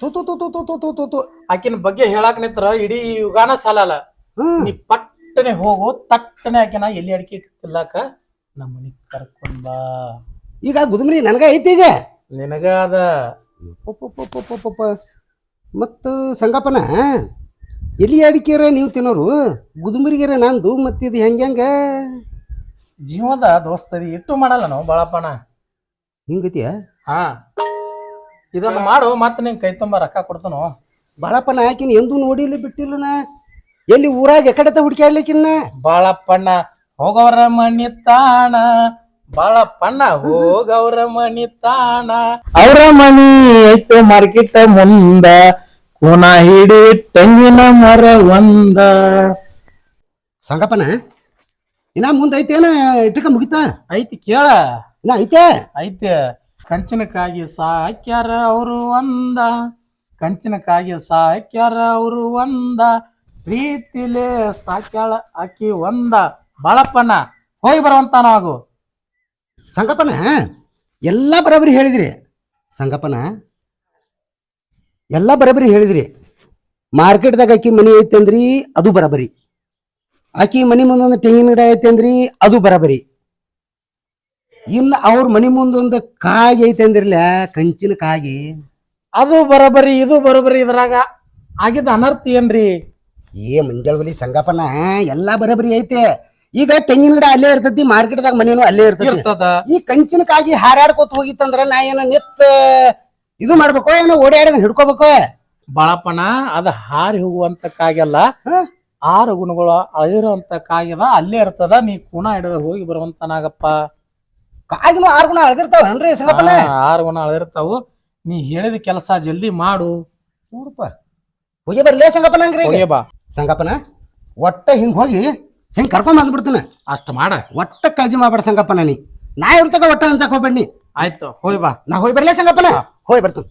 ತು ತು ತು ತು ತು ತು ತು ತು. ಆಕಿನ ಬಗ್ಗೆ ಹೇಳಾಕ ನಿತ್ರ ಇಡೀ ಯುಗಾನ ಸಾಲಲ್ಲ ನೀ ಪಟ್ಟನೆ ಹೋಗು ತಟ್ಟನೆ ಆಕಿನ ಎಲ್ಲಿ ಅಡಿಕೆ ತಿಲ್ಲಾಕ ನಮ್ಮ ಮನಿಗ್ ಕರ್ಕೊಂಡ್ ಬಾ. ಈಗ ಗುದುಮರಿ ನನಗ ಐತಿ ಈಗ? ನಿನಗ ಅದ. ಮತ್ತು ಸಂಗಪ್ಪನ ಎಲ್ಲಿ ಅಡಿಕೆರ ನೀವು ತಿನ್ನೋರು? ಗುದುಮರಿಗೆರ ನಂದು ಮತ್ತಿದು ಹೆಂಗ ಹೆಂಗ? ಜೀವದ ದೋಸ್ತರಿ ಇಟ್ಟು ಮಾಡಲ್ಲ ನಾವು ಬಾಳಪ್ಪಣ ಹಿಂಗತಿಯ? ಹಾ. ಇದನ್ನ ಮಾಡು ಮತ್ತೆ ನಿಂಗೆ ಕೈ ತುಂಬ ರೊಕ್ಕ ಕೊಡ್ತಾನು. ಬಾಳಪ್ಪನ ಆಕಿನ ಎಂದೂ ನೋಡಿಲ್ಲ ಬಿಟ್ಟಿಲ್ಲ ನಾ. ಎಲ್ಲಿ ಊರಾಗ ಎಕಡೆತ ಹುಡುಕ್ಯಾಡ್ಲಿಕ್ಕಿನ್ನ ಬಾಳಪ್ಪಣ್ಣ ಹೋಗವ್ರ ಮನಿ ತಾಣ. ಬಾಳಪ್ಪಣ್ಣ ಹೋಗವ್ರ ಮನಿ ತಾಣ. ಅವ್ರ ಮನಿ ಐತೆ ಮಾರ್ಕೆಟ್ ಮುಂದ ಕೂನ ಹಿಡಿ ತೆಂಗಿನ ಮರ ಒಂದ. ಸಂಗಪ್ಪನ ಇನ್ನ ಮುಂದೆ ಐತೇನ ಇಟ್ಟಕ ಮುಗಿತಾ? ಐತಿ ಕೇಳ. ಇನ್ನ ಐತೆ? ಐತೆ. ಕಂಚನಕ್ಕಾಗಿ ಸಾಕ್ಯಾರ ಅವರು ಒಂದ. ಕಂಚನಕ್ಕಾಗಿ ಸಾಕ್ಯಾರ ಅವರು ಒಂದ. ಪ್ರೀತಿಲೆ ಸಾಕ್ಯಾಳ ಆಕಿ ಒಂದ. ಬಾಳಪ್ಪನ, ಹೋಗಿ ಬರುವಂತ ನಾವು. ಸಂಗಪ್ಪನ, ಎಲ್ಲ ಬರಬರಿ ಹೇಳಿದ್ರಿ. ಸಂಗಪ್ಪನ, ಎಲ್ಲ ಬರಬರಿ ಹೇಳಿದ್ರಿ. ಮಾರ್ಕೆಟ್ದಾಗ ಆಕಿ ಮನಿ ಐತೆ ಅಂದ್ರಿ ಅದು ಬರಬರಿ. ಆಕಿ ಮನಿ ಮುಂದೊಂದು ತೆಂಗಿನ ಗಿಡ ಐತೆ ಅಂದ್ರಿ ಅದು ಬರಬರಿ. ಇನ್ನು ಅವ್ರ ಮನಿ ಮುಂದೊಂದು ಕಾಗಿ ಐತೆ ಅಂದ್ರಲ್ಲ ಕಂಚಿನ ಕಾಗಿ. ಅದು ಬರೋಬರಿ ಇದು ಬರೋಬರಿ ಇದ್ರಾಗ ಆಗಿದ್ದ ಅನರ್ಥ ಏನ್ರಿ? ಏ ಮುಂಜಾಳ ಬಲಿ ಸಂಗಪನ ಎಲ್ಲಾ ಬರಬರಿ ಐತೆ. ಈಗ ತೆಂಗಿನ ಗಿಡ ಅಲ್ಲೇ ಇರ್ತೈತಿ ಮಾರ್ಕೆಟ್ದಾಗ ಮನೇನು ಅಲ್ಲೇ ಇರ್ತೈತಿ. ಇರ್ತದ. ಈ ಕಂಚಿನ ಕಾಗಿ ಹಾರಾಡ್ಕೋತ ಹೋಗಿತ್ತಂದ್ರ ನಾ ಏನ ನಿತ್ ಇದು ಮಾಡ್ಬೇಕು ಏನೋ ಓಡಾಡೋದ್ ಹಿಡ್ಕೋಬೇಕು? ಬಾಳಪ್ಪನ ಅದ ಹಾರಿ ಹೋಗುವಂತ ಕಾಗೆಲ್ಲ ಹ? ಆರು ಗುಣಗಳು ಅಳಿರುವಂತ ಅಲ್ಲೇ ಇರ್ತದ ನೀ ಕುಣ ಹಿಡಿದ ಹೋಗಿ ಬರುವಂತನಾಗಪ್ಪ. ಕಾಗಿನೂ ಆರು ಗುಣ ಅಳದಿರ್ತಾವ ಏನ್ರಿ ಸಂಗಪ್ಪನ ಆರು ಗುಣ ಅಳದಿರ್ತಾವು. ನೀ ಹೇಳಿದ ಕೆಲಸ ಜಲ್ದಿ ಮಾಡು. ನೋಡಪ್ಪ ಹೋಗಿ ಬರ್ಲೇ ಸಂಗಪ್ಪನ ಹಂಗ್ರಿ ಹೋಗಿ ಬಾ. ಸಂಗಪ್ಪನ ಒಟ್ಟ ಹಿಂಗ್ ಹೋಗಿ ಹಿಂಗ್ ಕರ್ಕೊಂಡ್ ಬಂದ್ಬಿಡ್ತಾನೆ. ಅಷ್ಟ ಮಾಡ. ಒಟ್ಟ ಕಾಳಜಿ ಮಾಡ್ಬೇಡ ಸಂಗಪ್ಪನ ನೀ. ನಾ ಇರ್ತಕ ಒಟ್ಟ ಅನ್ಸಕ್ ಹೋಗ್ಬೇಡಿ ಆಯ್ತು ಹೋಗಿ ಬಾ. ನಾ ಹೋಗಿ ಬರ್ಲೇ ಸಂಗಪ್ಪನ ಹೋಗಿ ಬರ್ತಾನ.